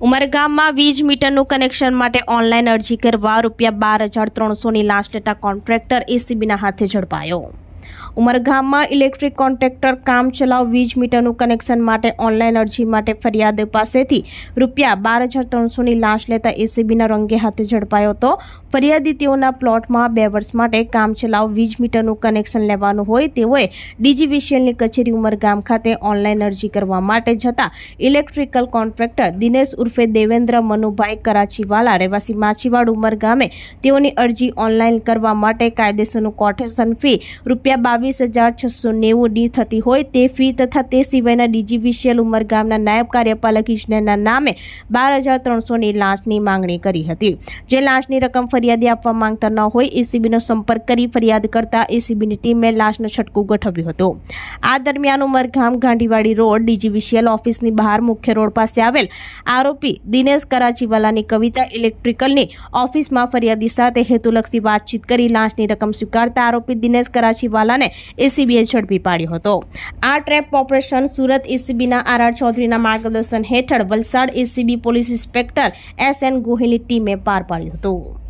ઉમરગામમાં વીજ મીટરનું કનેક્શન માટે ઓનલાઈન અરજી કરવા રૂપિયા બાર હજાર ત્રણસોની લાંચ લેતા કોન્ટ્રાક્ટર એસીબીના હાથે ઝડપાયો. ઉમરગામમાં ઇલેક્ટ્રિક કોન્ટ્રાક્ટર કામ ચલાવ વીજ મીટરનું કનેક્શન માટે ઓનલાઈન અરજી માટે ફરિયાદ પાસેથી રૂપિયા બાર હજાર ત્રણસોની લાંચ લેતા એસીબીના રંગે હાથે ઝડપાયો હતો. ફરિયાદી તેઓના પ્લોટમાં બે વર્ષ માટે કામ ચલાવ વીજ મીટરનું કનેક્શન લેવાનું હોય તેઓએ ડીજીવીસીએલની કચેરી ઉમરગામ ખાતે ઓનલાઈન અરજી કરવા માટે જતા ઇલેક્ટ્રિકલ કોન્ટ્રાક્ટર દિનેશ ઉર્ફે દેવેન્દ્ર મનુભાઈ કરાચીવાલા, રહેવાસી માછીવાડ ઉમરગામે તેઓની અરજી ઓનલાઈન કરવા માટે કાયદેસરનું કોટેશન ફી રૂપિયા બાવીસ હજાર છસો નેવું ડી થતી હોય તે ફી તથા તે સિવાયના ડીજીવીસીએલ ઉમરગામના નાયબ કાર્યપાલક ઇજનેરના નામે બાર હજાર ત્રણસોની લાંચની માંગણી કરી હતી. જે લાંચની રકમ ફરિયાદી આપવા માંગતા ન હોય, એસીબીનો સંપર્ક કરી ફરિયાદ કરતા એસીબીની ટીમે લાંચનો છટકું ગોઠવ્યો હતું. આ દરમિયાન ઉમરગામ ગાંધીવાડી રોડ ડીજીવીસીએલ ઓફિસની બહાર મુખ્ય રોડ પાસે આવેલ આરોપી દિનેશ કરાચીવાલાની કવિતા ઇલેક્ટ્રિકલની ઓફિસમાં ફરિયાદી સાથે હેતુલક્ષી વાતચીત કરી લાંચની રકમ સ્વીકારતા આરોપી દિનેશ કરાચીવાલાને એસીબીએ ઝડપી પાડ્યો હતો. આ ટ્રેપ ઓપરેશન સુરત એસીબીના આર આર ચૌધરીના માર્ગદર્શન હેઠળ Valsad ACB police inspector S N ગોહિલની ટીમે પાર પાડ્યું હતું.